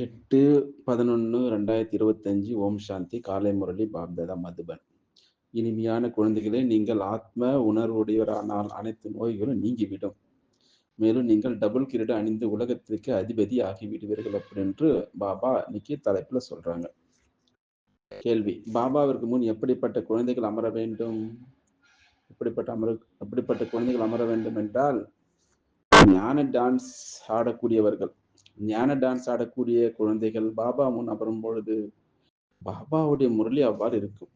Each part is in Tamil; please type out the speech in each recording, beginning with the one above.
எட்டு பதினொன்று ரெண்டாயிரத்தி இருபத்தஞ்சு ஓம் சாந்தி காலை முரளி பாப்தாதா மதுபன். இனிமையான குழந்தைகளே நீங்கள் ஆத்ம உணர்வுடையவரானால் அனைத்து நோய்களும் நீங்கிவிடும். மேலும் நீங்கள் டபுள் கிரீடு அணிந்து உலகத்திற்கு அதிபதி ஆகிவிடுவீர்கள் அப்படின்று பாபா இன்னைக்கு தலைப்புல சொல்றாங்க. கேள்வி பாபாவிற்கு முன் எப்படிப்பட்ட குழந்தைகள் அமர வேண்டும்? எப்படிப்பட்ட அமர எப்படிப்பட்ட குழந்தைகள் அமர வேண்டும் என்றால் ஞான டான்ஸ் ஆடக்கூடியவர்கள். ஞான டான்ஸ் ஆடக்கூடிய குழந்தைகள் பாபா முன் அமரும் பொழுது பாபாவுடைய முரளி அவ்வாறு இருக்கும்.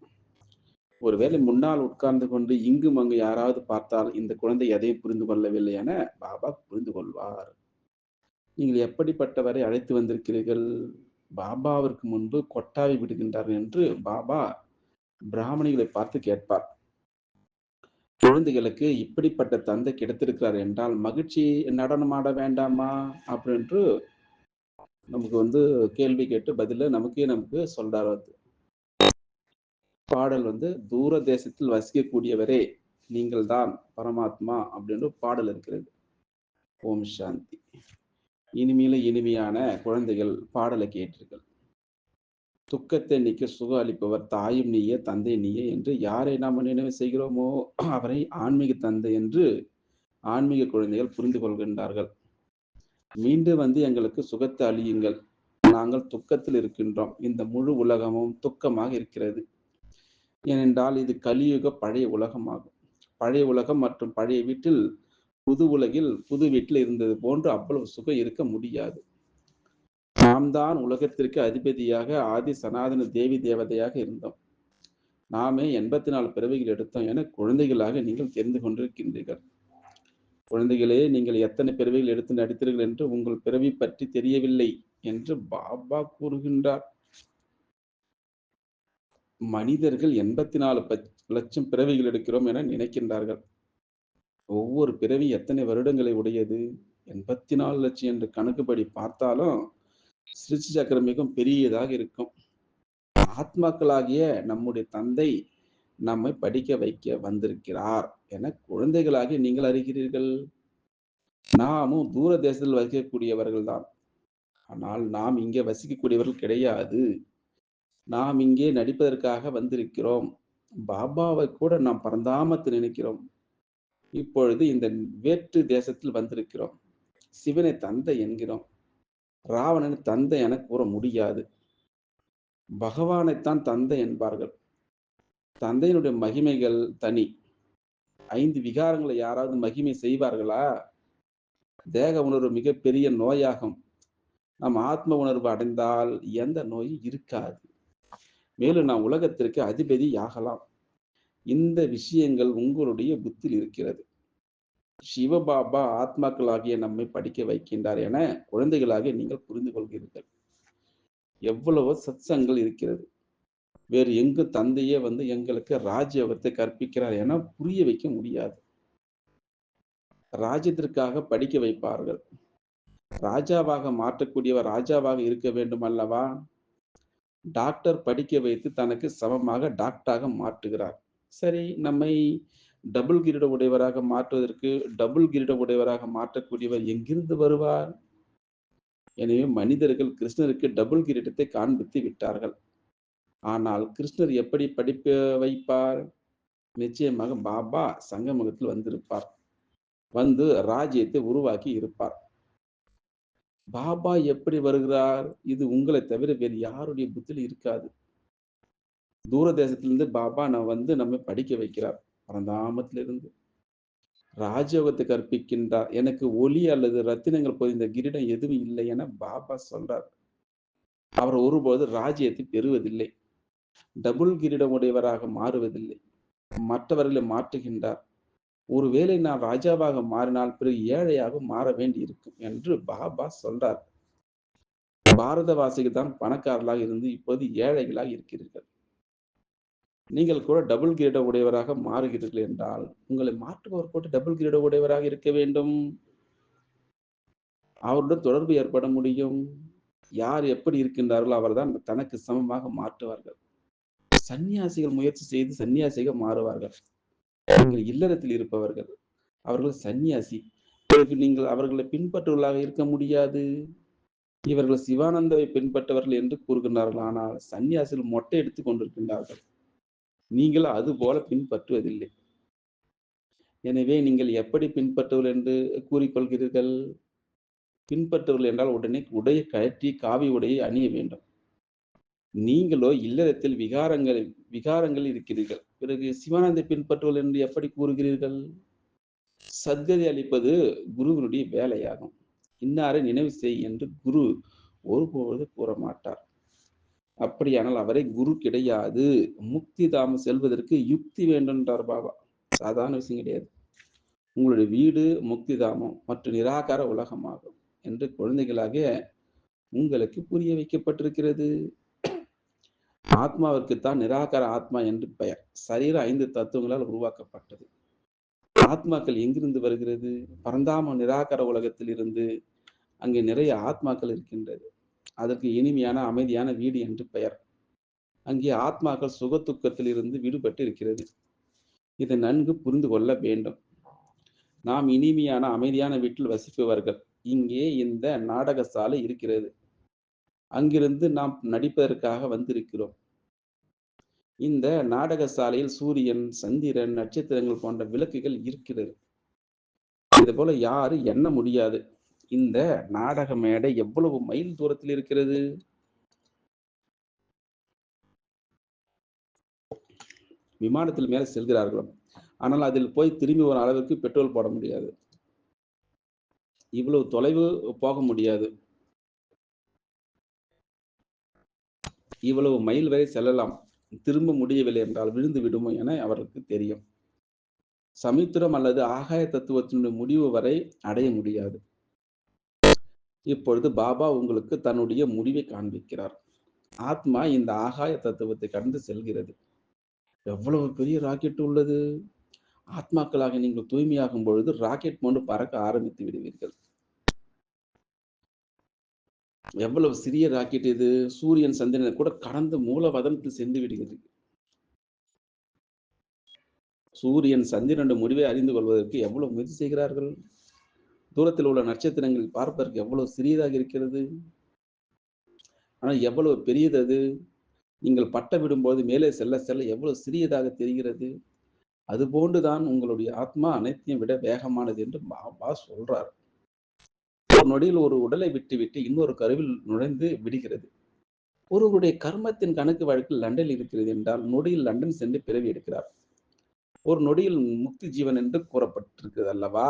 ஒருவேளை முன்னால் உட்கார்ந்து கொண்டு இங்கும் அங்கு யாராவது பார்த்தால் இந்த குழந்தை எதையும் புரிந்து கொள்ளவில்லை என பாபா புரிந்து கொள்வார். நீங்கள் எப்படிப்பட்டவரை அழைத்து வந்திருக்கிறீர்கள்? பாபாவிற்கு முன்பு கொட்டாவி விடுகின்றார் என்று பாபா பிராமணிகளை பார்த்து கேட்பார். குழந்தைகளுக்கு இப்படிப்பட்ட தந்தை கிடைத்திருக்கிறார் என்றால் மகிழ்ச்சி நடனமாட வேண்டாமா அப்படின்ட்டு நமக்கு வந்து கேள்வி கேட்டு பதில நமக்கே நமக்கு சொல்றாரு அது. பாடல் வந்து தூர தேசத்தில் வசிக்கக்கூடியவரே நீங்கள் தான் பரமாத்மா அப்படின்னு பாடல் இருக்கிறது. ஓம் சாந்தி. இனிமையில இனிமையான குழந்தைகள் பாடலை கேட்டீர்கள் துக்கத்தை நீக்க சுகம் அளிப்பவர். தாயும் நீயே தந்தை நீயே என்று யாரை நாம் நினைவு செய்கிறோமோ அவரை ஆன்மீக தந்தை என்று ஆன்மீக குழந்தைகள் புரிந்து கொள்கின்றார்கள். மீண்டும் வந்து எங்களுக்கு சுகத்தை அழியுங்கள் நாங்கள் துக்கத்தில் இருக்கின்றோம். இந்த முழு உலகமும் துக்கமாக இருக்கிறது. ஏனென்றால் இது கலியுக பழைய உலகமாகும். பழைய உலகம் மற்றும் பழைய வீட்டில் புது உலகில் புது வீட்டில் இருந்தது போன்று அவ்வளவு சுகம் இருக்க முடியாது. நாம் தான் உலகத்திற்கு அதிபதியாக ஆதி சனாதன தேவி தேவதையாக இருந்தோம். நாமே எண்பத்தி நாலு பிறவிகள் எடுத்தோம் என குழந்தைகளாக நீங்கள் தெரிந்து கொண்டிருக்கின்றீர்கள். குழந்தைகளே நீங்கள் எத்தனை பிறவிகள் எடுத்து நடித்தீர்கள் என்று உங்கள் பிறவி பற்றி தெரியவில்லை என்று பாபா கூறுகின்றார். மனிதர்கள் எண்பத்தி நாலு லட்சம் பிறவிகள் எடுக்கிறோம் என நினைக்கின்றார்கள். ஒவ்வொரு பிறவி எத்தனை வருடங்களை உடையது? எண்பத்தி நாலு லட்சம் என்று கணக்குப்படி பார்த்தாலும் சிருஷ்டி சக்கரம் மிகவும் பெரியதாக இருக்கும். ஆத்மாக்களாகிய நம்முடைய தந்தை நம்மை படிக்க வைக்க வந்திருக்கிறார் என குழந்தைகளாகி நீங்கள் அறிகிறீர்கள். நாமும் தூர தேசத்தில் வசிக்கக்கூடியவர்கள் தான். ஆனால் நாம் இங்கே வசிக்கக்கூடியவர்கள் கிடையாது. நாம் இங்கே நடிப்பதற்காக வந்திருக்கிறோம். பாபாவை கூட நாம் பரந்தாமத்து நினைக்கிறோம். இப்பொழுது இந்த வேற்று தேசத்தில் வந்திருக்கிறோம். சிவனை தந்தை என்கிறோம். ராவணன் தந்தை என கூற முடியாது. பகவானைத்தான் தந்தை என்பார்கள். தந்தையினுடைய மகிமைகள் தனி. ஐந்து விகாரங்களை யாராவது மகிமை செய்வார்களா? தேக உணர்வு மிகப்பெரிய நோயாகும். நம் ஆத்ம உணர்வு அடைந்தால் எந்த நோயும் இருக்காது. மேலும் நாம் உலகத்திற்கு அதிபதி ஆகலாம் இந்த விஷயங்கள் உங்களுடைய புத்தில் இருக்கிறது. சிவபாபா ஆத்மாக்களாகிய நம்மை படிக்க வைக்கின்றார் என குழந்தைகளாகிய நீங்கள் புரிந்து கொள்கிறீர்கள். எவ்வளவோ சத்சங்கள் இருக்கிறது. வேறு எங்கு தந்தையே வந்து எங்களுக்கு ராஜயோகத்தை கற்பிக்கிறார் என புரிய வைக்க முடியாது. ராஜ்யத்திற்காக படிக்க வைப்பார்கள். ராஜாவாக மாற்றக்கூடியவர் ராஜாவாக இருக்க வேண்டும் அல்லவா? டாக்டர் படிக்க வைத்து தனக்கு சமமாக டாக்டராக மாற்றுகிறார். சரி நம்மை டபுள் கிரீட உடையவராக மாற்றுவதற்கு டபுள் கிரீட உடையவராக மாற்றக்கூடியவர் எங்கிருந்து வருவார்? எனவே மனிதர்கள் கிருஷ்ணருக்கு டபுள் கிரீடத்தை காண்பித்து விட்டார்கள். ஆனால் கிருஷ்ணர் எப்படி படிப்ப வைப்பார்? நிச்சயமாக பாபா சங்கமுகத்தில் வந்திருப்பார். வந்து ராஜ்யத்தை உருவாக்கி இருப்பார். பாபா எப்படி வருகிறார்? இது உங்களை தவிர வேறு யாருடைய புத்தியில் இருக்காது. தூர தேசத்திலிருந்து பாபா நான் வந்து நம்ம படிக்க வைக்கிறார். பரந்தாமத்திலிருந்து. ராஜயோகத்தை கற்பிக்கின்றார். எனக்கு ஒலி அல்லது ரத்தினங்கள் பொதிந்த கிரீடம் எதுவும் இல்லை என பாபா சொல்றார். அவர் ஒருபோது ராஜ்யத்தை பெறுவதில்லை. டபுள் கிரீடம் உடையவராக மாறுவதில்லை. மற்றவர்களை மாற்றுகின்றார். ஒருவேளை நான் ராஜாவாக மாறினால் பிறகு ஏழையாக மாற வேண்டி இருக்கும் என்று பாபா சொல்றார். பாரதவாசிகள் தான் பணக்காரர்களாக இருந்து இப்போது ஏழைகளாக இருக்கிறீர்கள். நீங்கள் கூட டபுள் கிரீட உடையவராக மாறுகிறீர்கள் என்றால் உங்களை மாற்றுபவர் கூட டபுள் கிரீட உடையவராக இருக்க வேண்டும். அவருடன் தொடர்பு ஏற்பட முடியும். யார் எப்படி இருக்கின்றார்களோ அவர்தான் தனக்கு சமமாக மாற்றுவார்கள். சன்னியாசிகள் முயற்சி செய்து சன்னியாசிகள் மாறுவார்கள். நீங்கள் இல்லறத்தில் இருப்பவர்கள். அவர்கள் சன்னியாசி பிறகு நீங்கள் அவர்களை பின்பற்றுவர்களாக இருக்க முடியாது. இவர்கள் சிவானந்தாவை பின்பற்றவர்கள் என்று கூறுகின்றார்கள். ஆனால் சன்னியாசிகள் மொட்டை எடுத்துக் கொண்டிருக்கின்றார்கள். நீங்கள் அது போல பின்பற்றுவதில்லை. எனவே நீங்கள் எப்படி பின்பற்றுவர்கள் என்று கூறிக்கொள்கிறீர்கள்? பின்பற்றுவர்கள் என்றால் உடனே உடைய கழற்றி காவி உடையை அணிய வேண்டும். நீங்களோ இல்லறத்தில் விகாரங்கள் விகாரங்கள் இருக்கிறீர்கள். பிறகு சிவானந்தை பின்பற்றுவல் என்று எப்படி கூறுகிறீர்கள்? சத்கதி அளிப்பது குருவினுடைய வேலையாகும். இன்னாரை நினைவு செய் என்று குரு ஒருபொழுது கூற மாட்டார் அப்படியானால் அவரை குரு கிடையாது. முக்தி தாமம் செல்வதற்கு யுக்தி வேண்டும்ன்றார் பாபா. சாதாரண விஷயம் கிடையாது. உங்களுடைய வீடு முக்தி தாமம் மற்றும் நிராகார உலகமாகும் என்று குழந்தைகளாக உங்களுக்கு புரிய வைக்கப்பட்டிருக்கிறது. ஆத்மாவிற்குத்தான் நிராகார ஆத்மா என்று பெயர். சரீர ஐந்து தத்துவங்களால் உருவாக்கப்பட்டது. ஆத்மாக்கள் எங்கிருந்து வருகிறது? பரந்தாம நிராகார உலகத்தில் இருந்து அங்கே நிறைய ஆத்மாக்கள் இருக்கின்றது. அதற்கு இனிமையான அமைதியான வீடு என்று பெயர். அங்கே ஆத்மாக்கள் சுகத்துக்கத்தில் இருந்து விடுபட்டு இருக்கிறது இதை நன்கு புரிந்து கொள்ள வேண்டும். நாம் இனிமையான அமைதியான வீட்டில் வசிப்பவர்கள். இங்கே இந்த நாடக சாலை இருக்கிறது. அங்கிருந்து நாம் நடிப்பதற்காக வந்திருக்கிறோம். இந்த நாடக சாலையில் சூரியன் சந்திரன் நட்சத்திரங்கள் போன்ற விளக்குகள் இருக்கிறது. இது போல யாரு எண்ண முடியாது. இந்த நாடக மேடை எவ்வளவு மைல் தூரத்தில் இருக்கிறது? விமானத்தில் மேல செல்கிறார்களாம் ஆனால் அதில் போய் திரும்பி வர அளவிற்கு பெட்ரோல் போட முடியாது. இவ்வளவு தொலைவு போக முடியாது. இவ்வளவு மைல் வரை செல்லலாம். திரும்ப முடியவில்லை என்றால் விழுந்து விடுமோ என அவருக்கு தெரியும். சமுத்திரம் அல்லது ஆகாய தத்துவத்தினுடைய முடிவு வரை அடைய முடியாது. இப்பொழுது பாபா உங்களுக்கு தன்னுடைய முடிவை காண்பிக்கிறார். ஆத்மா இந்த ஆகாய தத்துவத்தை கடந்து செல்கிறது. எவ்வளவு பெரிய ராக்கெட் உள்ளது? ஆத்மாக்களாக நீங்கள் தூய்மையாகும் பொழுது ராக்கெட் போன்று பறக்க ஆரம்பித்து விடுவீர்கள். எவ்வளவு சிறிய ராக்கெட் இது? சூரியன் சந்திரனை கூட கடந்து மூலவதனத்தில் சென்று விடுகிறது. சூரியன் சந்திரனுடைய முடிவை அறிந்து கொள்வதற்கு எவ்வளவு முயற்சி செய்கிறார்கள்? தூரத்தில் உள்ள நட்சத்திரங்கள் பார்ப்பதற்கு எவ்வளவு சிறியதாக இருக்கிறது? ஆனால் எவ்வளவு பெரியது அது? நீங்கள் பட்டம் விடும்போது மேலே செல்ல செல்ல எவ்வளவு சிறியதாக தெரிகிறது? அதுபோன்றுதான் உங்களுடைய ஆத்மா அனைத்தையும் விட வேகமானது என்று பாபா சொல்றார். ஒரு நொடியில் ஒரு உடலை விட்டு விட்டு இன்னொரு கருவில் நுழைந்து விடுகிறது. ஒருவருடைய கர்மத்தின் கணக்கு வழக்கில் லண்டனில் இருக்கிறது என்றால் நொடியில் லண்டன் சென்று பிறவி எடுக்கிறார். ஒரு நொடியில் முக்தி ஜீவன் என்று கூறப்பட்டிருக்கிறது அல்லவா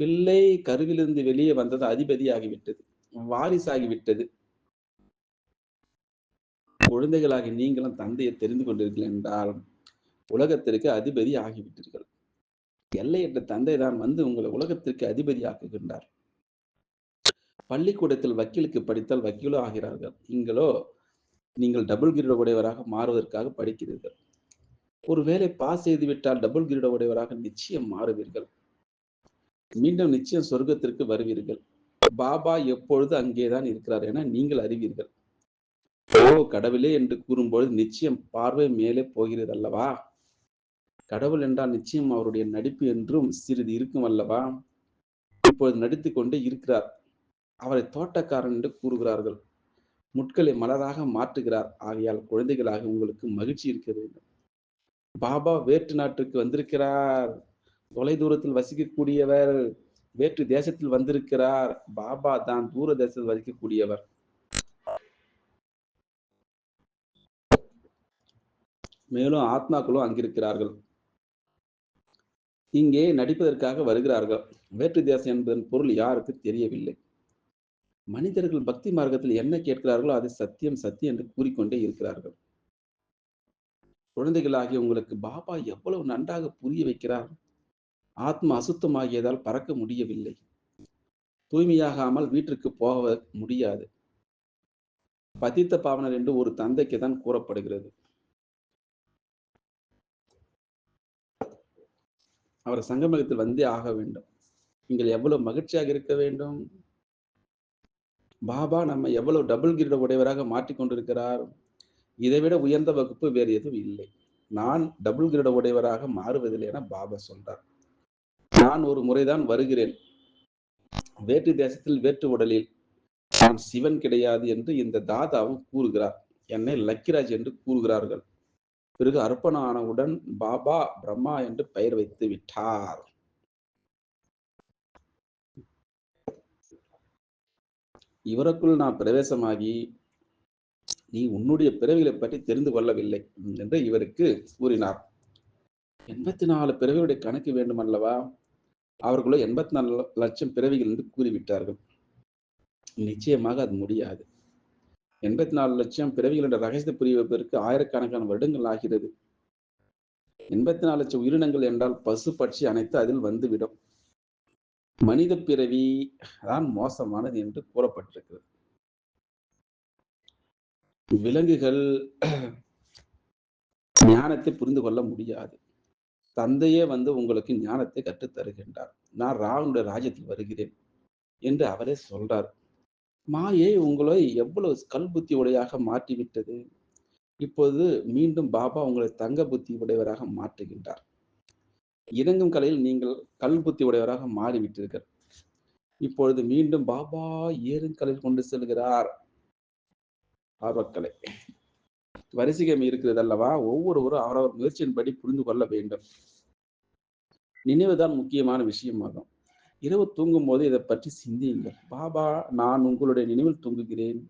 பிள்ளை கருவிலிருந்து வெளியே வந்தது அதிபதி ஆகிவிட்டது வாரிசாகிவிட்டது. குழந்தைகளாகி நீங்களும் தந்தையை தெரிந்து கொண்டீர்கள் என்றால் உலகத்திற்கு அதிபதி ஆகிவிட்டீர்கள். எல்லையற்ற தந்தை தான் வந்து உங்களை உலகத்திற்கு அதிபதி ஆக்குகின்றார் பள்ளிக்கூடத்தில் வக்கீலுக்கு படித்தால் வக்கீலோ ஆகிறார்கள். நீங்களோ நீங்கள் டபுள் கிரீட உடையவராக மாறுவதற்காக படிக்கிறீர்கள். ஒருவேளை பாஸ் செய்து விட்டால் டபுள் கிரீட உடையவராக நிச்சயம் மாறுவீர்கள். மீண்டும் நிச்சயம் சொர்க்கத்திற்கு வருவீர்கள். பாபா எப்பொழுது அங்கேதான் இருக்கிறார் என நீங்கள் அறிவீர்கள். ஓ கடவுளே என்று கூறும்பொழுது நிச்சயம் பார்வை மேலே போகிறது அல்லவா? கடவுள் என்றால் நிச்சயம் அவருடைய நடிப்பு என்றும் சிறிது இருக்கும் அல்லவா? இப்பொழுது நடித்து கொண்டே இருக்கிறார். அவரை தோட்டக்காரன் என்று கூறுகிறார்கள். முட்களை மலராக மாற்றுகிறார். ஆகையால் குழந்தைகளாக உங்களுக்கு மகிழ்ச்சி இருக்க வேண்டும் பாபா வேற்று நாட்டுக்கு வந்திருக்கிறார். தொலை தூரத்தில் வசிக்கக்கூடியவர் வேற்று தேசத்தில் வந்திருக்கிறார். பாபா தான் தூர தேசத்தில் வசிக்கக்கூடியவர். மேலும் ஆத்மாக்களும் அங்கிருக்கிறார்கள். இங்கே நடிப்பதற்காக வருகிறார்கள். வேற்று தேசம் என்பதன் பொருள் யாருக்கு தெரியவில்லை. மனிதர்கள் பக்தி மார்க்கத்தில் என்ன கேட்கிறார்களோ அது சத்தியம் சத்தியம் என்று கூறிக்கொண்டே இருக்கிறார்கள். குழந்தைகளாகிய உங்களுக்கு பாபா எவ்வளவு நன்றாக புரிய வைக்கிறார். ஆத்மா அசுத்தமாகியதால் பறக்க முடியவில்லை. தூய்மையாகாமல் வீட்டிற்கு போக முடியாது. பதித்த பாவனர் என்று ஒரு தந்தைக்கு தான் கூறப்படுகிறது. அவர் சங்கமகத்தில் வந்தே ஆக வேண்டும். நீங்கள் எவ்வளவு மகிழ்ச்சியாக இருக்க வேண்டும்? பாபா நம்ம எவ்வளவு டபுள் கிரீட உடையவராக மாற்றிக்கொண்டிருக்கிறார் இதைவிட உயர்ந்த வகுப்பு வேறு எதுவும் இல்லை. நான் டபுள் கிரீட உடையவராக மாறுவதில்லை என பாபா சொல்றார். நான் ஒரு முறைதான் வருகிறேன். வேற்று தேசத்தில் வேற்று உடலில் நான் சிவன் கிடையாது என்று இந்த தாதாவும் கூறுகிறார். என்னை லக்கிராஜ் என்று கூறுகிறார்கள். பிறகு அர்ப்பணானவுடன் பாபா பிரம்மா என்று பெயர் வைத்து விட்டார். இவருக்குள் நான் பிரவேசமாகி நீ உன்னுடைய பிறவிகளை பற்றி தெரிந்து கொள்ளவில்லை என்று இவருக்கு கூறினார். எண்பத்தி நாலு பிறவியுடைய கணக்கு வேண்டும் அல்லவா அவர்களோ எண்பத்தி நாலு லட்சம் பிறவிகள் என்று கூறிவிட்டார்கள். நிச்சயமாக அது முடியாது. எண்பத்தி நாலு லட்சம் பிறவிகள் என்ற ரகசியத்தை புரிவதற்கு ஆயிரக்கணக்கான வருடங்கள் ஆகிறது. எண்பத்தி நாலு லட்சம் உயிரினங்கள் என்றால் பசு பட்சி அனைத்து அதில் வந்துவிடும். மனித பிறவி தான் மோசமானது என்று கூறப்பட்டிருக்கிறது. விலங்குகள் ஞானத்தை புரிந்து கொள்ள முடியாது. தந்தையே வந்து உங்களுக்கு ஞானத்தை கற்றுத் தருகின்றார். நான் ராவனுடைய ராஜ்யத்தில் வருகிறேன் என்று அவரே சொல்றார். மாயை உங்களை எவ்வளவு கல் புத்தி உடையாக மாற்றிவிட்டது. இப்போது மீண்டும் பாபா உங்களை தங்க புத்தி உடையவராக மாற்றுகின்றார். இறங்கும் கலையில் நீங்கள் கல் புத்தி உடையவராக மாறிவிட்டீர்கள். இப்பொழுது மீண்டும் பாபா ஏறும் கலையில் கொண்டு செல்கிறார். ஆர்வக்கலை வரிசைகம் இருக்கிறது அல்லவா ஒவ்வொருவரும் அவரவர் முயற்சியின்படி புரிந்து கொள்ள வேண்டும். நினைவுதான் முக்கியமான விஷயமாகும் இரவு தூங்கும் போது இதை பற்றி சிந்தியுங்கள். பாபா நான் உங்களுடைய நினைவில் தூங்குகிறேன்.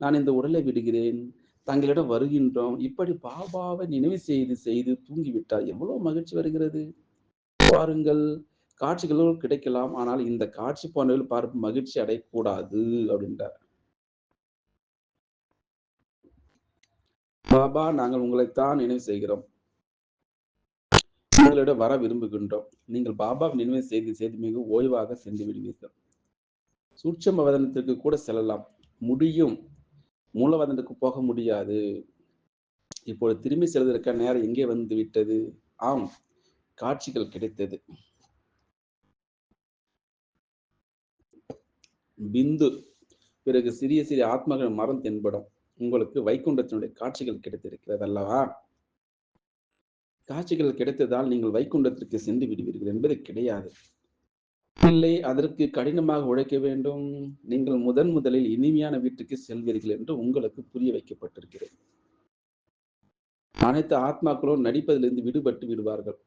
நான் இந்த உடலை விடுகிறேன். தங்களிடம் வருகின்றோம். இப்படி பாபாவை நினைவு செய்து செய்து தூங்கிவிட்டால் எவ்வளவு மகிழ்ச்சி வருகிறது? பாருங்கள் காட்சிகளும் கிடைக்கலாம். ஆனால் இந்த காட்சி போன்றவர்கள் பார்ப்பு மகிழ்ச்சி அடையக்கூடாது அப்படின்றார். பாபா நாங்கள் உங்களைத்தான் நினைவு செய்கிறோம். உங்களிடம் வர விரும்புகின்றோம். நீங்கள் பாபா நினைவு செய்து செய்து மிக ஓய்வாக சென்று விடுவீர்கள். சூட்சம வதனத்திற்கு கூட செல்லலாம். முடியும். மூலவதனத்துக்கு போக முடியாது. இப்போது திரும்பி செல்வதற்கான நேரம் எங்கே வந்து விட்டது? ஆம் காட்சிகள் கிடைத்தது. பிந்து பிறகு சிறிய சிறிய ஆத்மகள் மரம் தென்படும். உங்களுக்கு வைகுண்டத்தினுடைய காட்சிகள் கிடைத்திருக்கிறது அல்லவா காட்சிகள் கிடைத்ததால் நீங்கள் வைகுண்டத்திற்கு சென்று விடுவீர்கள் என்பது கிடையாது. இல்லை அதற்கு கடினமாக உழைக்க வேண்டும். நீங்கள் முதன் முதலில் இனிமையான வீட்டுக்கு செல்வீர்கள் என்று உங்களுக்கு புரிய வைக்கப்பட்டிருக்கிறது. அனைத்து ஆத்மாக்களும் நடிப்பதிலிருந்து விடுபட்டு விடுவார்கள்.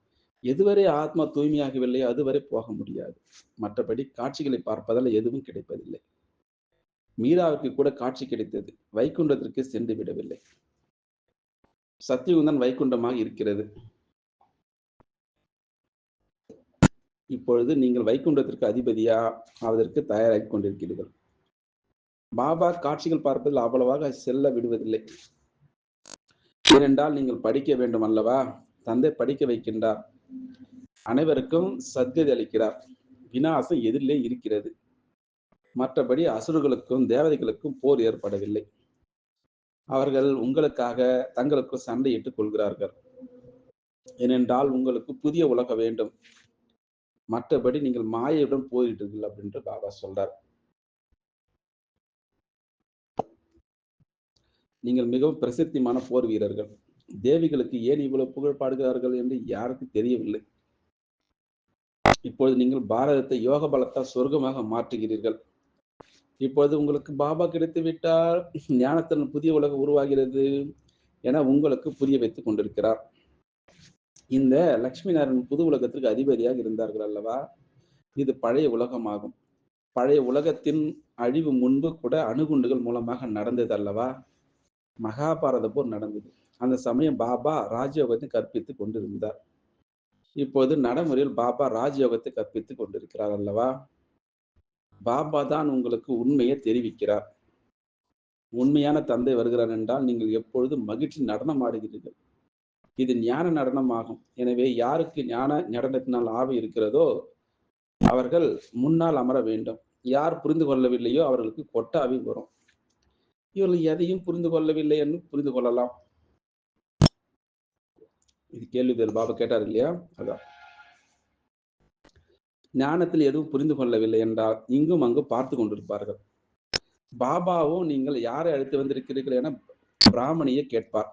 எதுவரை ஆத்மா தூய்மையாகவில்லை அதுவரை போக முடியாது. மற்றபடி காட்சிகளை பார்ப்பதால் எதுவும் கிடைப்பதில்லை. மீராவுக்கு கூட காட்சி கிடைத்தது. வைகுண்டத்திற்கு சென்று விடவில்லை. சத்தியுகந்தான் வைகுண்டமாக இருக்கிறது. இப்பொழுது நீங்கள் வைகுண்டத்திற்கு அதிபதியா ஆவதற்கு தயாராகி கொண்டிருக்கிறீர்கள். பாபா காட்சிகள் பார்ப்பதில் அவ்வளவாக செல்ல விடுவதில்லை. ஏனென்றால் நீங்கள் படிக்க வேண்டும் அல்லவா? தந்தை படிக்க வைக்கின்றார். அனைவருக்கும் சத்கதி அளிக்கிறார். வினாசம் எதிரிலே இருக்கிறது. மற்றபடி அசுரர்களுக்கும் தேவதைகளுக்கும் போர் ஏற்படவில்லை. அவர்கள் உங்களுக்காக தங்களுக்கு சண்டையிட்டுக் கொள்கிறார்கள். ஏனென்றால் உங்களுக்கு புதிய உலகம் வேண்டும். மற்றபடி நீங்கள் மாயையுடன் போரிட்டீர்கள் அப்படின்ட்டு பாபா சொல்றார். நீங்கள் மிகவும் பிரசித்திமான போர் வீரர்கள். தேவிகளுக்கு ஏன் இவ்வளவு புகழ் பாடுகிறார்கள் என்று யாருக்கு தெரியவில்லை. இப்பொழுது நீங்கள் பாரதத்தை யோக பலத்தால் சொர்க்கமாக மாற்றுகிறீர்கள். இப்பொழுது உங்களுக்கு பாபா கிடைத்து விட்டால் ஞானத்தின் புதிய உலகம் உருவாகிறது என உங்களுக்கு புரிய வைத்துக் கொண்டிருக்கிறார். இந்த லக்ஷ்மி நாராயணன் புது உலகத்திற்கு அதிபதியாக இருந்தார்கள் அல்லவா? இது பழைய உலகமாகும். பழைய உலகத்தின் அழிவு முன்பு கூட அணுகுண்டுகள் மூலமாக நடந்தது அல்லவா? மகாபாரத போர் நடந்தது. அந்த சமயம் பாபா ராஜயோகத்தை கற்பித்து கொண்டிருந்தார். இப்போது நடைமுறையில் பாபா ராஜயோகத்தை கற்பித்துக் கொண்டிருக்கிறார் அல்லவா? பாபா தான் உங்களுக்கு உண்மையை தெரிவிக்கிறார். உண்மையான தந்தை வருகிறார் என்றால் நீங்கள் எப்பொழுதும் மகிழ்ச்சி நடனம் ஆடுகிறீர்கள். இது ஞான நடனமாகும். எனவே யாருக்கு ஞான நடனத்தினால் ஆவி இருக்கிறதோ அவர்கள் முன்னால் அமர வேண்டும். யார் புரிந்து கொள்ளவில்லையோ அவர்களுக்கு கொட்டாவி வரும். இவர்கள் எதையும் புரிந்து கொள்ளவில்லை என்று புரிந்து கொள்ளலாம். இது கேள்வி பாபா கேட்டார் இல்லையா? அதான். ஞானத்தில் எதுவும் புரிந்து கொள்ளவில்லை என்றால் இங்கும் அங்கு பார்த்து கொண்டிருப்பார்கள் பாபாவும் நீங்கள் யாரை அழைத்து வந்திருக்கிறீர்கள் என பிராமணியை கேட்பார்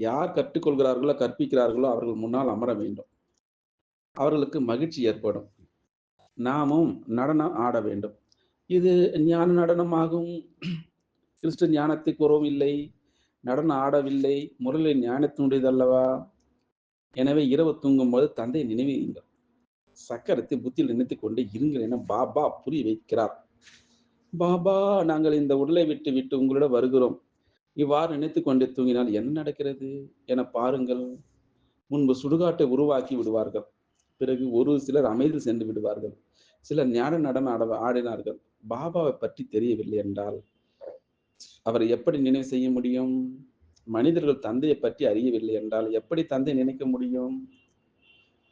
யார் கற்றுக்கொள்கிறார்களோ கற்பிக்கிறார்களோ அவர்கள் முன்னால் அமர வேண்டும் அவர்களுக்கு மகிழ்ச்சி ஏற்படும் நாமும் நடனம் ஆட வேண்டும் இது ஞான நடனமாகும். கிறிஸ்து ஞானத்தை கூறவும் இல்லை. நடனம் ஆடவில்லை. முரளி ஞானத்தினுடையதல்லவா? எனவே இரவு தூங்கும்போது தந்தை நினைவீங்கள் சக்கரத்தை புத்தியில் நினைத்து கொண்டு இருங்கள் என பாபா புரிய வைக்கிறார். பாபா நாங்கள் இந்த உடலை விட்டு விட்டு உங்களோட வருகிறோம். இவ்வாறு நினைத்து கொண்டு தூங்கினால் என்ன நடக்கிறது என பாருங்கள். முன்பு சுடுகாட்டை உருவாக்கி விடுவார்கள். பிறகு ஒரு சிலர் அமைதியில் சென்று விடுவார்கள். சிலர் ஞான நடனம் ஆட ஆடினார்கள். பாபாவை பற்றி தெரியவில்லை என்றால் அவரை எப்படி நினைவு செய்ய முடியும்? மனிதர்கள் தந்தையை பற்றி அறியவில்லை என்றால் எப்படி தந்தை நினைக்க முடியும்?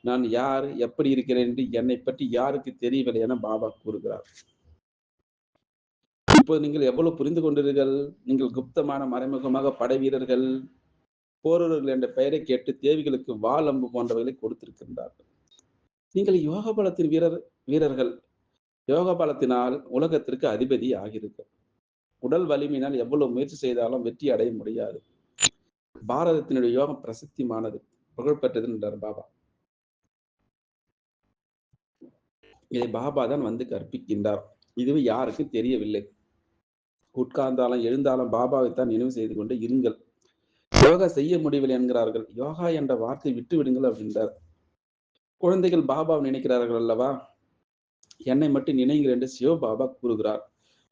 நான் யார்? எப்படி இருக்கிறேன் என்று என்னை பற்றி யாருக்கு தெரியவில்லை என பாபா கூறுகிறார். இப்போது நீங்கள் எவ்வளவு புரிந்து கொண்டீர்கள்? நீங்கள் குப்தமான மறைமுகமாக படை வீரர்கள், போரர்கள் என்ற பெயரை கேட்டு தேவிகளுக்கு வாள் அம்பு போன்றவைகளை கொடுத்திருக்கின்றார்கள். நீங்கள் யோக பலத்தின் வீரர் வீரர்கள். யோக பலத்தினால் உலகத்திற்கு அதிபதி ஆகியிருக்க உடல் வலிமையினால் எவ்வளவு முயற்சி செய்தாலும் வெற்றி அடைய முடியாது. பாரதத்தினுடைய யோகம் பிரசித்திமானது. புகழ்பெற்றது என்றார் பாபா. இதை பாபா தான் வந்து கற்பிக்கின்றார். இதுவே யாருக்கும் தெரியவில்லை. உட்கார்ந்தாலும் எழுந்தாலும் பாபாவைத்தான் நினைவு செய்து கொண்டு இருங்கள். யோகா செய்ய முடியவில்லை என்கிறார்கள். யோகா என்ற வார்த்தை விட்டு விடுங்கள் அப்படின்றார். குழந்தைகள் பாபாவை நினைக்கிறார்கள் அல்லவா? என்னை மட்டும் நினைங்கள் என்று சிவபாபா கூறுகிறார்.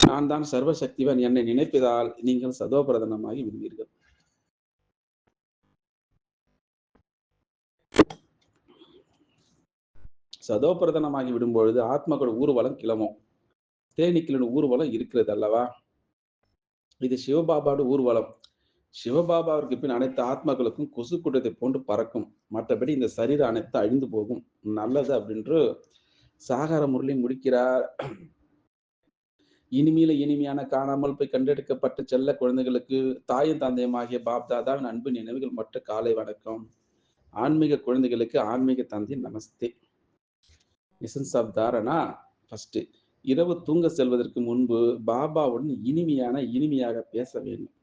நான் தான் சர்வசக்திவன் என்னை நினைப்பதால் நீங்கள் சதோபிரதனமாகி விடுவீர்கள். சதோபிரதனமாகி விடும்பொழுது ஆத்மாக்களோட ஊர்வலம் கிளம்பும். தேனீக்களின் ஊர்வலம் இருக்கிறது அல்லவா? இது சிவபாபாவோட ஊர்வலம். சிவபாபாவிற்கு பின் அனைத்து ஆத்மாக்களுக்கும் கொசு கூட்டத்தை போன்று பறக்கும். மற்றபடி இந்த சரீரம் அனைத்து அழிந்து போகும். நல்லது அப்படின்று சாகார முரளி முடிக்கிறார். இனிமையில இனிமையான காணாமல் போய் கண்டெடுக்கப்பட்ட செல்ல குழந்தைகளுக்கு தாயும் தந்தையுமாகிய பாப்தாதாவின் அன்பு நினைவுகள் மற்றும் காலை வணக்கம். ஆன்மீக குழந்தைகளுக்கு ஆன்மீக தந்தை நமஸ்தே. எசன்ஸ் ஆஃப் தாரணா ஃபஸ்ட்டு இரவு தூங்க செல்வதற்கு முன்பு பாபாவுடன் இனிமையான இனிமையாக பேச வேண்டும்.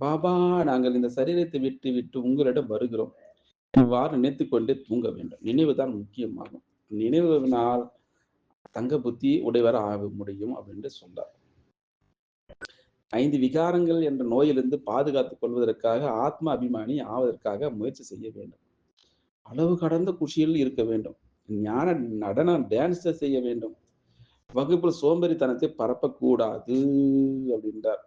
பாபா நாங்கள் இந்த சரீரத்தை விட்டு விட்டு உங்களிடம் வருகிறோம். இவ்வாறு நினைத்து கொண்டே தூங்க வேண்டும். நினைவுதான் முக்கியமாகும். நினைவுனால் தங்க புத்தி உடையவர் ஆக முடியும் அப்படின்னு சொல்றார். ஐந்து விகாரங்கள் என்ற நோயிலிருந்து பாதுகாத்துக் கொள்வதற்காக ஆத்ம அபிமானி ஆவதற்காக முயற்சி செய்ய வேண்டும். அளவு கடந்த குஷியில் இருக்க வேண்டும். ஞான நடனம் டான்ஸ் செய்ய வேண்டும். வகுப்பில் சோம்பேறித்தனத்தை பரப்பக்கூடாது அப்படின்றார்.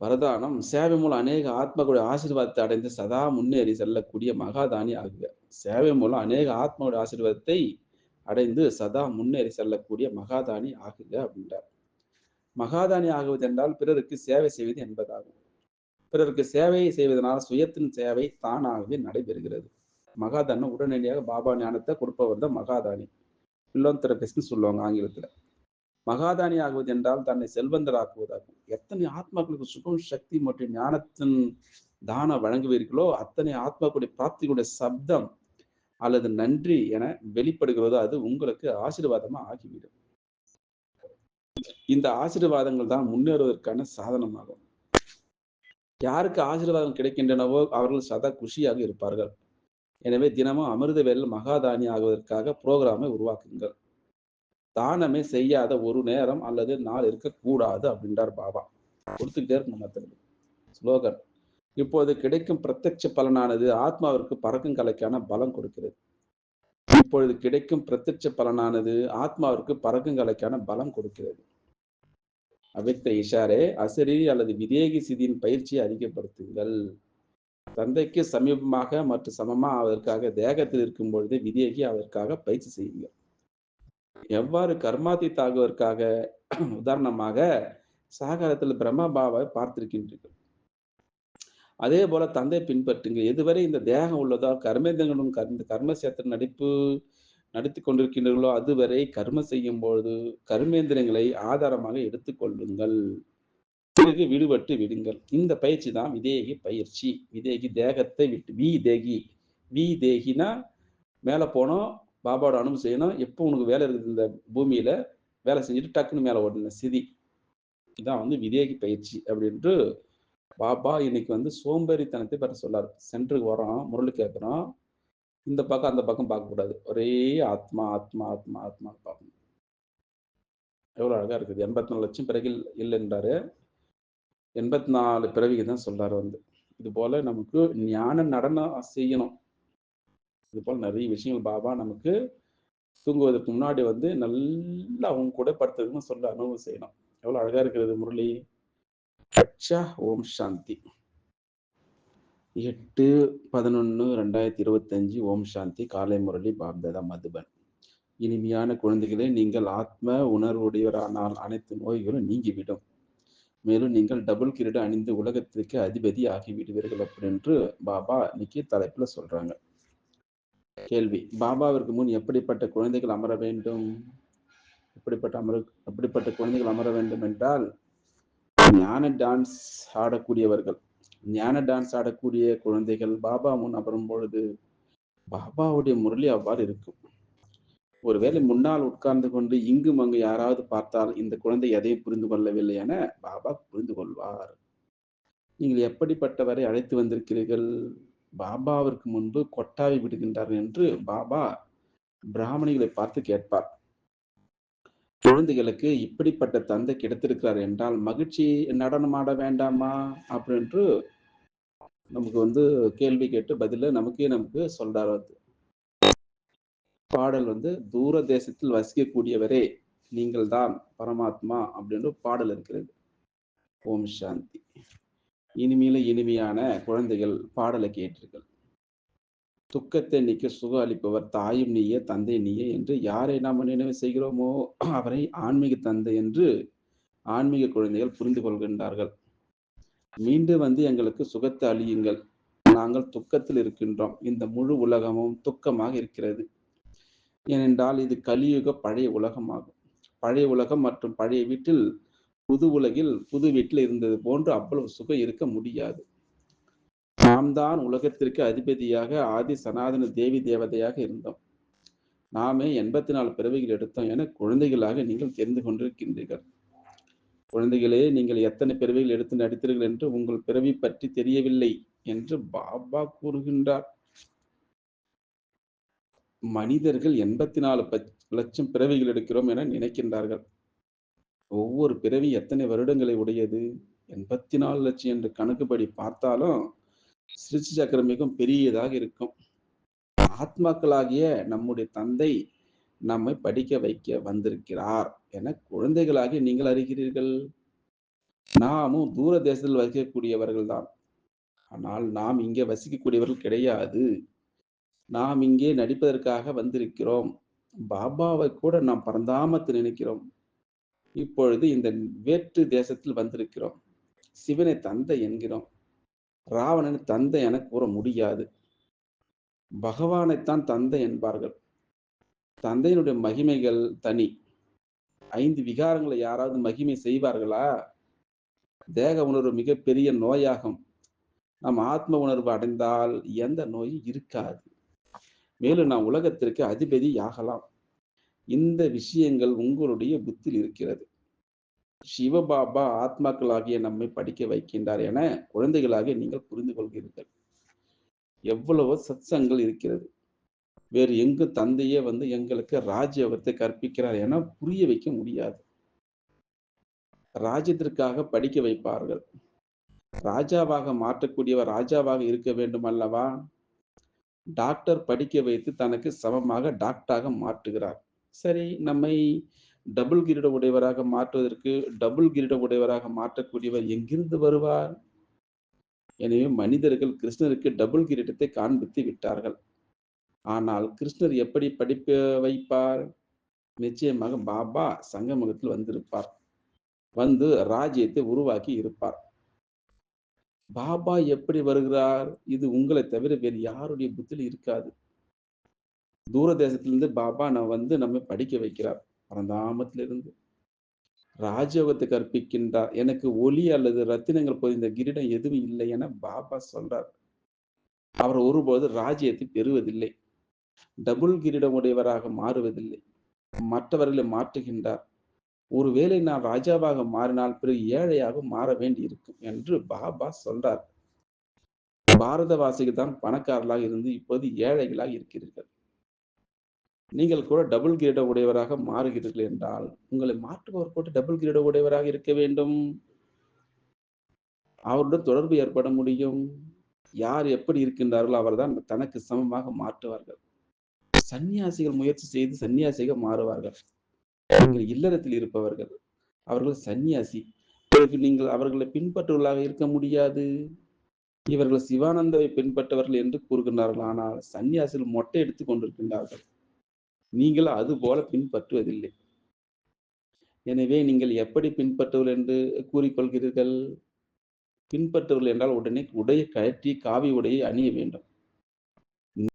வரதானம் சேவை மூலம் அநேக ஆத்மகளுடைய ஆசீர்வாதத்தை அடைந்து சதா முன்னேறி செல்லக்கூடிய மகாதானி ஆகுக. சேவை மூலம் அநேக ஆத்மாவுடைய ஆசீர்வாதத்தை அடைந்து சதா முன்னேறி செல்லக்கூடிய மகாதானி ஆகுக அப்படின்றார். மகாதானி ஆகுவது என்றால் பிறருக்கு சேவை செய்வது என்பதாகும். பிறருக்கு சேவையை செய்வதனால் சுயத்தின் சேவை தானாகவே நடைபெறுகிறது. மகாதான உடனடியாக பாபா ஞானத்தை கொடுப்பவர் தான் மகாதானி. பில்லோந்தெரபிஸ்ட்னு சொல்லுவாங்க ஆங்கிலத்துல. மகாதானி ஆகுவது என்றால் தன்னை செல்வந்தராக்குவதாகும். எத்தனை ஆத்மாக்களுக்கு சுகம், சக்தி மற்றும் ஞானத்தின் தானம் வழங்குவீர்களோ அத்தனை ஆத்மாக்களுடைய பிராப்திகளுடைய சப்தம் அல்லது நன்றி என வெளிப்படுகிறதோ அது உங்களுக்கு ஆசீர்வாதமா ஆகிவிடும். இந்த ஆசீர்வாதங்கள் தான் முன்னேறுவதற்கான சாதனமாகும். யாருக்கு ஆசீர்வாதம் கிடைக்கின்றனவோ அவர்கள் சதா குஷியாக இருப்பார்கள். எனவே தினமும் அமிர்த மகாதானி ஆகுவதற்காக புரோகிராமை உருவாக்குங்கள். தானமே செய்யாத ஒரு நேரம் அல்லது நாள் இருக்கக்கூடாது அப்படின்றார் பாபா. கொடுத்துக்கிட்டே இருக்கணும் ஸ்லோகன் இப்போது கிடைக்கும் பிரத்யட்ச பலனானது ஆத்மாவிற்கு பறக்கும் கலைக்கான பலம் கொடுக்கிறது. இப்பொழுது கிடைக்கும் பிரத்யட்ச பலனானது ஆத்மாவிற்கு பறக்கும் கலைக்கான பலம் கொடுக்கிறது. அவ்யக்த இஷாரே அசரி அல்லது விதேகி சிதியின் பயிற்சியை அதிகப்படுத்துங்கள். தந்தைக்கு சமீபமாக மற்றும் சமமா அவருக்காக தேகத்தில் இருக்கும் பொழுது விதியகி அவருக்காக பயிற்சி செய்யுங்கள். எவ்வாறு கர்மாதி தாகுவதற்காக உதாரணமாக சாகாரத்தில் பிரம்மா பாபாவை பார்த்திருக்கின்றீர்கள். அதே போல தந்தை பின்பற்றுங்க. எதுவரை இந்த தேகம் உள்ளதோ கர்மேந்திரங்களும் கர்ம கர்மசேத்திர நடிப்பு நடித்துக் கொண்டிருக்கின்றீர்களோ அதுவரை கர்ம செய்யும் பொழுது கர்மேந்திரங்களை ஆதாரமாக எடுத்துக் கொள்ளுங்கள். பிறகு விடுபட்டு விடுங்கள். இந்த பயிற்சி தான் விதேகி பயிற்சி. விதேகி தேகத்தை விட்டு வி தேகி வி தேகினா மேலே போனோம் பாபாவோட அனுபவம் செய்யணும். எப்போ உனக்கு வேலை இருக்குது இந்த பூமியில வேலை செஞ்சுட்டு டக்குன்னு மேலே ஓடின சிதி. இதான் வந்து விதேகி பயிற்சி அப்படின்ட்டு பாபா இன்னைக்கு வந்து சோம்பேறித்தனத்தை பற்றி சொல்லாரு. சென்டருக்கு வரோம், முரளி கேட்குறோம் இந்த பக்கம் அந்த பக்கம் பார்க்கக்கூடாது. ஒரே ஆத்மா, ஆத்மா, ஆத்மா, ஆத்மா பார்க்கணும். எவ்வளோ அழகாக இருக்குது எண்பத்தி நாலு லட்சம் பிறகு இல்லைன்றாரு எண்பத்தி நாலு பிறவிக்கு தான் சொல்றாரு வந்து. இது போல நமக்கு ஞான நடனம் செய்யணும். இது போல் நிறைய விஷயங்கள் பாபா நமக்கு தூங்குவதற்கு முன்னாடி வந்து நல்லா அவங்க கூட படுத்ததுன்னு சொல்ல அனுபவம் செய்யணும். எவ்வளவு அழகா இருக்கிறது முரளி. அச்சா ஓம் சாந்தி. எட்டு பதினொன்று ரெண்டாயிரத்தி இருபத்தஞ்சு ஓம் சாந்தி. காலை முரளி பாப்தாதா மதுபன். இனிமையான குழந்தைகளே நீங்கள் ஆத்ம உணர்வுடையவரானால் அனைத்து நோய்களும் நீங்கிவிடும். மேலும் நீங்கள் டபுள் கிரீடு அணிந்து உலகத்திற்கு அதிபதி ஆகிவிடுவீர்கள் அப்படின்னு பாபா இன்னைக்கு தலைப்புல சொல்றாங்க. கேள்வி பாபாவிற்கு முன் எப்படிப்பட்ட குழந்தைகள் அமர வேண்டும்? எப்படிப்பட்ட அமர எப்படிப்பட்ட குழந்தைகள் அமர வேண்டும் என்றால் ஞான டான்ஸ் ஆடக்கூடியவர்கள் ஞான டான்ஸ் ஆடக்கூடிய குழந்தைகள் பாபா முன் அமரும் பொழுது பாபாவுடைய முரளி அவ்வாறு இருக்கும். ஒருவேளை முன்னால் உட்கார்ந்து கொண்டு இங்கும் அங்கு யாராவது பார்த்தால் இந்த குழந்தை எதையும் புரிந்து கொள்ளவில்லை என பாபா புரிந்து கொள்வார். நீங்கள் எப்படிப்பட்டவரை அழைத்து வந்திருக்கிறீர்கள்? பாபாவிற்கு முன்பு கொட்டாவி விடுகின்றார்கள் என்று பாபா பிராமணிகளை பார்த்து கேட்பார். குழந்தைகளுக்கு இப்படிப்பட்ட தந்தை கிடைத்திருக்கிறார் என்றால் மகிழ்ச்சி நடனமாட வேண்டாமா? அப்படின்ட்டு நமக்கு வந்து கேள்வி கேட்டு பதில நமக்கே நமக்கு சொல்றாரு பாடல் வந்து தூர தேசத்தில் வசிக்கக்கூடியவரே நீங்கள் தான் பரமாத்மா அப்படின்னு பாடல் இருக்கிறது. ஓம் சாந்தி. இனிமையில இனிமையான குழந்தைகள் பாடலை கேட்டீர்கள் துக்கத்தை நீக்க சுகம் அளிப்பவர் தாயும் நீயே தந்தை நீயே என்று யாரை நாம் நினைவு செய்கிறோமோ அவரை ஆன்மீக தந்தை என்று ஆன்மீக குழந்தைகள் புரிந்து கொள்கின்றார்கள். மீண்டும் வந்து எங்களுக்கு சுகத்தை அழியுங்கள் நாங்கள் துக்கத்தில் இருக்கின்றோம். இந்த முழு உலகமும் துக்கமாக இருக்கிறது. ஏனென்றால் இது கலியுக பழைய உலகமாகும். பழைய உலகம் மற்றும் பழைய வீட்டில் புது உலகில் புது வீட்டில் இருந்தது போன்று அவ்வளவு சுகம் இருக்க முடியாது. நாம் தான் உலகத்திற்கு அதிபதியாக ஆதி சனாதன தேவி தேவதையாக இருந்தோம். நாமே எண்பத்தி நாலு பிறவிகள் எடுத்தோம் என குழந்தைகளாக நீங்கள் தெரிந்து கொண்டிருக்கின்றீர்கள். குழந்தைகளே நீங்கள் எத்தனை பிறவிகள் எடுத்து நடித்தீர்கள் என்று உங்கள் பிறவி பற்றி தெரியவில்லை என்று பாபா கூறுகின்றார். மனிதர்கள் எண்பத்தி நாலு லட்சம் பிறவிகள் எடுக்கிறோம் என நினைக்கின்றார்கள். ஒவ்வொரு பிறவி எத்தனை வருடங்களை உடையது? எண்பத்தி நாலு லட்சம் என்று கணக்குப்படி பார்த்தாலும் சிருஷ்டி சக்கரம் மிகவும் பெரியதாக இருக்கும். ஆத்மாக்களாகிய நம்முடைய தந்தை நம்மை படிக்க வைக்க வந்திருக்கிறார் என குழந்தைகளாகிய நீங்கள் அறிகிறீர்கள். நாமும் தூர தேசத்தில் வசிக்கக்கூடியவர்கள் தான் ஆனால் நாம் இங்கே வசிக்கக்கூடியவர்கள் கிடையாது. நாம் இங்கே நடிப்பதற்காக வந்திருக்கிறோம். பாபாவை கூட நாம் பரந்தாமத்து நினைக்கிறோம். இப்பொழுது இந்த வேற்று தேசத்தில் வந்திருக்கிறோம். சிவனை தந்தை என்கிறோம். ராவணன் தந்தை என கூற முடியாது. பகவானைத்தான் தந்தை என்பார்கள். தந்தையினுடைய மகிமைகள் தனி. ஐந்து விகாரங்களை யாராவது மகிமை செய்வார்களா? தேக உணர்வு மிகப்பெரிய நோயாகும். நம் ஆத்ம உணர்வு அடைந்தால் எந்த நோயும் இருக்காது. மேலும் நான் உலகத்திற்கு அதிபதி ஆகலாம் இந்த விஷயங்கள் உங்களுடைய புத்தில் இருக்கிறது. சிவபாபா ஆத்மாக்களாகிய நம்மை படிக்க வைக்கின்றார் என குழந்தைகளாக நீங்கள் புரிந்து கொள்கிறீர்கள். எவ்வளவோ சத்சங்கள் இருக்கிறது. வேறு எங்கு தந்தையே வந்து எங்களுக்கு ராஜ்யவத்தை கற்பிக்கிறார் என புரிய வைக்க முடியாது. ராஜ்யத்திற்காக படிக்க வைப்பார்கள். ராஜாவாக மாற்றக்கூடியவர் ராஜாவாக இருக்க வேண்டும் அல்லவா டாக்டர் படிக்க வைத்து தனக்கு சமமாக டாக்டராக மாற்றுகிறார். சரி நம்மை டபுள் கிரீட உடையவராக மாற்றுவதற்கு டபுள் கிரீட உடையவராக மாற்றக்கூடியவர் எங்கிருந்து வருவார்? எனவே மனிதர்கள் கிருஷ்ணருக்கு டபுள் கிரீடத்தை காண்பித்து விட்டார்கள். ஆனால் கிருஷ்ணர் எப்படி படிப்ப வைப்பார்? நிச்சயமாக பாபா சங்கமுகத்தில் வந்திருப்பார். வந்து ராஜ்யத்தை உருவாக்கி இருப்பார். பாபா எப்படி வருகிறார்? இது உங்களை தவிர வேறு யாருடைய புத்தியில் இருக்காது. தூர தேசத்திலிருந்து பாபா நான் வந்து நம்ம படிக்க வைக்கிறார். பரந்தாமத்திலிருந்து. ராஜயோகத்தை கற்பிக்கின்றார். எனக்கு ஒளி அல்லது ரத்தினங்கள் பொதிந்த கிரீடம் எதுவும் இல்லை என பாபா சொல்றார். அவர் ஒருபோது ராஜ்யத்தை பெறுவதில்லை. டபுள் கிரீடம் உடையவராக மாறுவதில்லை. மற்றவர்களை மாற்றுகின்றார். ஒருவேளை நான் ராஜாவாக மாறினால் பிறகு ஏழையாக மாற வேண்டி இருக்கும் என்று பாபா சொல்றார். பாரதவாசிகள் தான் பணக்காரர்களாக இருந்து இப்போது ஏழைகளாக இருக்கிறீர்கள். நீங்கள் கூட டபுள் கிரேட உடையவராக மாறுகிறீர்கள் என்றால் உங்களை மாற்றுபவர் கூட டபுள் கிரேட உடையவராக இருக்க வேண்டும். அவருடன் தொடர்பு ஏற்பட முடியும். யார் எப்படி இருக்கின்றார்களோ அவர்தான் தனக்கு சமமாக மாற்றுவார்கள். சன்னியாசிகள் முயற்சி செய்து சன்னியாசிகள் மாறுவார்கள். நீங்கள் இல்லறத்தில் இருப்பவர்கள். அவர்கள் சன்னியாசி பிறகு நீங்கள் அவர்களை பின்பற்றுவர்களாக இருக்க முடியாது. இவர்கள் சிவானந்தாவை பின்பற்றவர்கள் என்று கூறுகின்றார்கள். ஆனால் சன்னியாசிகள் மொட்டை எடுத்துக் கொண்டிருக்கின்றார்கள். நீங்கள் அது போல பின்பற்றுவதில்லை. எனவே நீங்கள் எப்படி பின்பற்றுவீர்கள் என்று கூறிக்கொள்கிறீர்கள்? பின்பற்றுவர்கள் என்றால் உடனே உடைய கழற்றி காவி உடையை அணிய வேண்டும்.